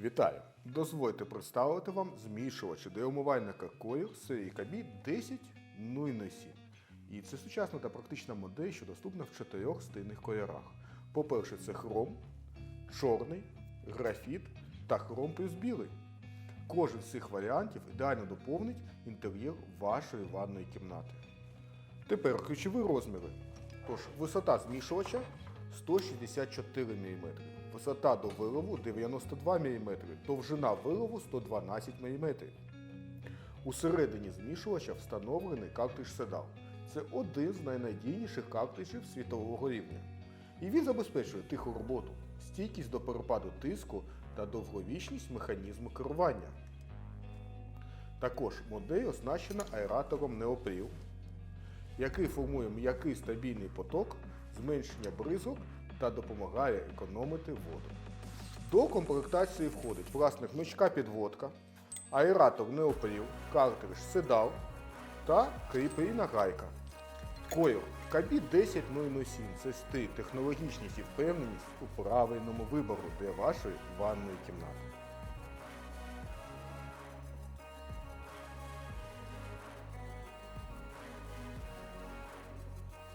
Вітаю! Дозвольте представити вам змішувач для умивальника Coil серії KB 10 007. І це сучасна та практична модель, що доступна в чотирьох стильних кольорах. По-перше, це хром, чорний, графіт та хром плюс білий. Кожен з цих варіантів ідеально доповнить інтер'єр вашої ванної кімнати. Тепер ключові розміри. Тож, висота змішувача 164 мм, висота до виливу 92 мм, довжина виливу 112 мм. Усередині змішувача встановлений картридж Седал. Це один з найнадійніших картриджів світового рівня. І він забезпечує тиху роботу, стійкість до перепаду тиску та довговічність механізму керування. Також модель оснащена аератором Neopril, який формує м'який стабільний поток, зменшення бризок та допомагає економити воду. До комплектації входить власне гнучка підводка, аератор неопрів, картридж Седал та кріплена гайка. Койл KB 10007 це стиль, технологічність і впевненість у правильному вибору для вашої ванної кімнати.